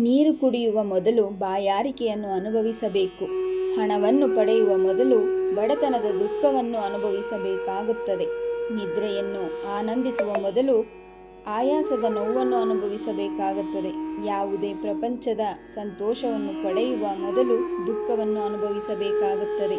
ನೀರು ಕುಡಿಯುವ ಮೊದಲು ಬಾಯಾರಿಕೆಯನ್ನು ಅನುಭವಿಸಬೇಕು. ಹಣವನ್ನು ಪಡೆಯುವ ಮೊದಲು ಬಡತನದ ದುಃಖವನ್ನು ಅನುಭವಿಸಬೇಕಾಗುತ್ತದೆ. ನಿದ್ರೆಯನ್ನು ಆನಂದಿಸುವ ಮೊದಲು ಆಯಾಸದ ನೋವನ್ನು ಅನುಭವಿಸಬೇಕಾಗುತ್ತದೆ. ಯಾವುದೇ ಪ್ರಪಂಚದ ಸಂತೋಷವನ್ನು ಪಡೆಯುವ ಮೊದಲು ದುಃಖವನ್ನು ಅನುಭವಿಸಬೇಕಾಗುತ್ತದೆ.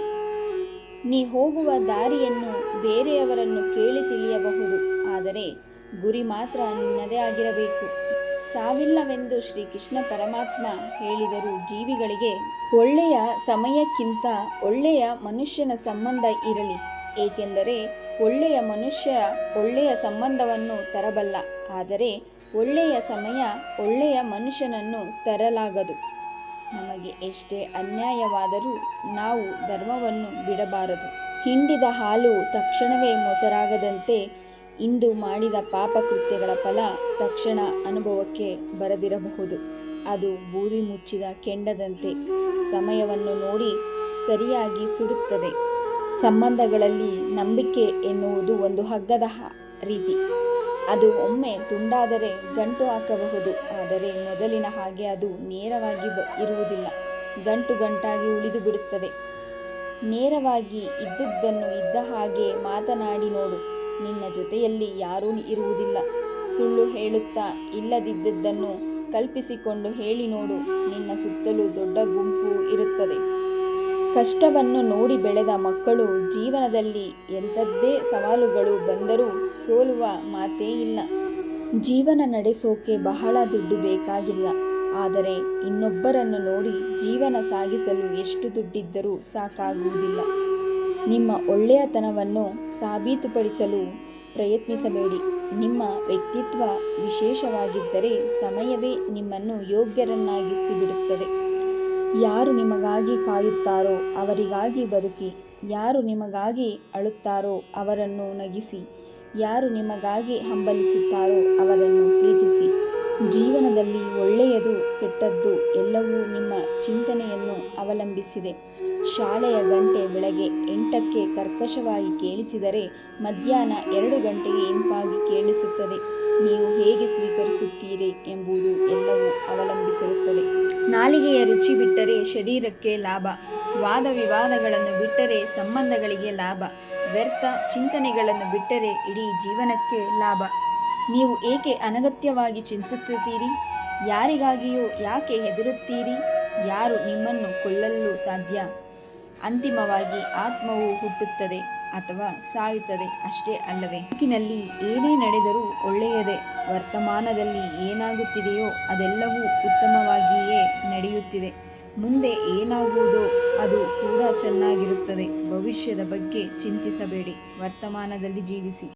ನೀ ಹೋಗುವ ದಾರಿಯನ್ನು ಬೇರೆಯವರನ್ನು ಕೇಳಿ ತಿಳಿಯಬಹುದು. ಆದರೆ ಗುರಿ ಮಾತ್ರ ನಿನ್ನದೇ ಆಗಿರಬೇಕು. ಸಾವಿಲ್ಲವೆಂದು ಶ್ರೀಕೃಷ್ಣ ಪರಮಾತ್ಮ ಹೇಳಿದರು. ಜೀವಿಗಳಿಗೆ ಒಳ್ಳೆಯ ಸಮಯಕ್ಕಿಂತ ಒಳ್ಳೆಯ ಮನುಷ್ಯನ ಸಂಬಂಧ ಇರಲಿ. ಏಕೆಂದರೆ ಒಳ್ಳೆಯ ಮನುಷ್ಯ ಒಳ್ಳೆಯ ಸಂಬಂಧವನ್ನು ತರಬಲ್ಲ. ಆದರೆ ಒಳ್ಳೆಯ ಸಮಯ ಒಳ್ಳೆಯ ಮನುಷ್ಯನನ್ನು ತರಲಾಗದು. ನಮಗೆ ಎಷ್ಟೇ ಅನ್ಯಾಯವಾದರೂ ನಾವು ಧರ್ಮವನ್ನು ಬಿಡಬಾರದು. ಹಿಂಡಿದ ಹಾಲು ತಕ್ಷಣವೇ ಮೊಸರಾಗದಂತೆ ಇಂದು ಮಾಡಿದ ಪಾಪ ಕೃತ್ಯಗಳ ಫಲ ತಕ್ಷಣ ಅನುಭವಕ್ಕೆ ಬರದಿರಬಹುದು. ಅದು ಬೂದಿ ಮುಚ್ಚಿದ ಕೆಂಡದಂತೆ ಸಮಯವನ್ನು ನೋಡಿ ಸರಿಯಾಗಿ ಸುಡುತ್ತದೆ. ಸಂಬಂಧಗಳಲ್ಲಿ ನಂಬಿಕೆ ಎನ್ನುವುದು ಒಂದು ಹಗ್ಗದ ರೀತಿ. ಅದು ಒಮ್ಮೆ ತುಂಡಾದರೆ ಗಂಟು ಹಾಕಬಹುದು, ಆದರೆ ಮೊದಲಿನ ಹಾಗೆ ಅದು ನೇರವಾಗಿ ಇರುವುದಿಲ್ಲ. ಗಂಟು ಗಂಟಾಗಿ ಉಳಿದು ಬಿಡುತ್ತದೆ. ನೇರವಾಗಿ ಇದ್ದದ್ದನ್ನು ಇದ್ದ ಹಾಗೆ ಮಾತನಾಡಿ ನೋಡು. ನಿನ್ನ ಜೊತೆಯಲ್ಲಿ ಯಾರೂ ಇರುವುದಿಲ್ಲ. ಸುಳ್ಳು ಹೇಳುತ್ತಾ ಇಲ್ಲದಿದ್ದದ್ದನ್ನು ಕಲ್ಪಿಸಿಕೊಂಡು ಹೇಳಿ ನೋಡು, ನಿನ್ನ ಸುತ್ತಲೂ ದೊಡ್ಡ ಗುಂಪು ಇರುತ್ತದೆ. ಕಷ್ಟವನ್ನು ನೋಡಿ ಬೆಳೆದ ಮಕ್ಕಳು ಜೀವನದಲ್ಲಿ ಎಂಥದ್ದೇ ಸವಾಲುಗಳು ಬಂದರೂ ಸೋಲುವ ಮಾತೇ ಇಲ್ಲ. ಜೀವನ ನಡೆಸೋಕೆ ಬಹಳ ದುಡ್ಡು ಬೇಕಾಗಿಲ್ಲ. ಆದರೆ ಇನ್ನೊಬ್ಬರನ್ನು ನೋಡಿ ಜೀವನ ಸಾಗಿಸಲು ಎಷ್ಟು ದುಡ್ಡಿದ್ದರೂ ಸಾಕಾಗುವುದಿಲ್ಲ. ನಿಮ್ಮ ಒಳ್ಳೆಯತನವನ್ನು ಸಾಬೀತುಪಡಿಸಲು ಪ್ರಯತ್ನಿಸಬೇಡಿ. ನಿಮ್ಮ ವ್ಯಕ್ತಿತ್ವ ವಿಶೇಷವಾಗಿದ್ದರೆ ಸಮಯವೇ ನಿಮ್ಮನ್ನು ಯೋಗ್ಯರನ್ನಾಗಿಸಿಬಿಡುತ್ತದೆ. ಯಾರು ನಿಮಗಾಗಿ ಕಾಯುತ್ತಾರೋ ಅವರಿಗಾಗಿ ಬದುಕಿ, ಯಾರು ನಿಮಗಾಗಿ ಅಳುತ್ತಾರೋ ಅವರನ್ನು ನಗಿಸಿ, ಯಾರು ನಿಮಗಾಗಿ ಹಂಬಲಿಸುತ್ತಾರೋ ಅವರನ್ನು ಪ್ರೀತಿಸಿ. ಜೀವನದಲ್ಲಿ ಒಳ್ಳೆಯದು ಕೆಟ್ಟದ್ದು ಎಲ್ಲವೂ ನಿಮ್ಮ ಚಿಂತನೆಯನ್ನು ಅವಲಂಬಿಸಿದೆ. ಶಾಲೆಯ ಗಂಟೆ ಬೆಳಗ್ಗೆ ಎಂಟಕ್ಕೆ ಕರ್ಕಶವಾಗಿ ಕೇಳಿಸಿದರೆ ಮಧ್ಯಾಹ್ನ ಎರಡು ಗಂಟೆಗೆ ಇಂಪಾಗಿ ಕೇಳಿಸುತ್ತದೆ. ನೀವು ಹೇಗೆ ಸ್ವೀಕರಿಸುತ್ತೀರಿ ಎಂಬುದು ಎಲ್ಲವೂ ಅವಲಂಬಿಸಿರುತ್ತದೆ. ನಾಲಿಗೆಯ ರುಚಿ ಬಿಟ್ಟರೆ ಶರೀರಕ್ಕೆ ಲಾಭ. ವಾದ ವಿವಾದಗಳನ್ನು ಬಿಟ್ಟರೆ ಸಂಬಂಧಗಳಿಗೆ ಲಾಭ. ವ್ಯರ್ಥ ಚಿಂತನೆಗಳನ್ನು ಬಿಟ್ಟರೆ ಇಡೀ ಜೀವನಕ್ಕೆ ಲಾಭ. ನೀವು ಏಕೆ ಅನಗತ್ಯವಾಗಿ ಚಿಂತಿಸುತ್ತೀರಿ? ಯಾರಿಗಾಗಿಯೂ ಯಾಕೆ ಹೆದರುತ್ತೀರಿ? ಯಾರು ನಿಮ್ಮನ್ನು ಕೊಲ್ಲಲು ಸಾಧ್ಯ? ಅಂತಿಮವಾಗಿ ಆತ್ಮವು ಹುಟ್ಟುತ್ತದೆ ಅಥವಾ ಸಾಯುತ್ತದೆ ಅಷ್ಟೇ ಅಲ್ಲವೇ? ಬದುಕಿನಲ್ಲಿ ಏನೇ ನಡೆದರೂ ಒಳ್ಳೆಯದೇ. ವರ್ತಮಾನದಲ್ಲಿ ಏನಾಗುತ್ತಿದೆಯೋ ಅದೆಲ್ಲವೂ ಉತ್ತಮವಾಗಿಯೇ ನಡೆಯುತ್ತಿದೆ. ಮುಂದೆ ಏನಾಗುವುದೋ ಅದು ಕೂಡ ಚೆನ್ನಾಗಿರುತ್ತದೆ. ಭವಿಷ್ಯದ ಬಗ್ಗೆ ಚಿಂತಿಸಬೇಡಿ. ವರ್ತಮಾನದಲ್ಲಿ ಜೀವಿಸಿ.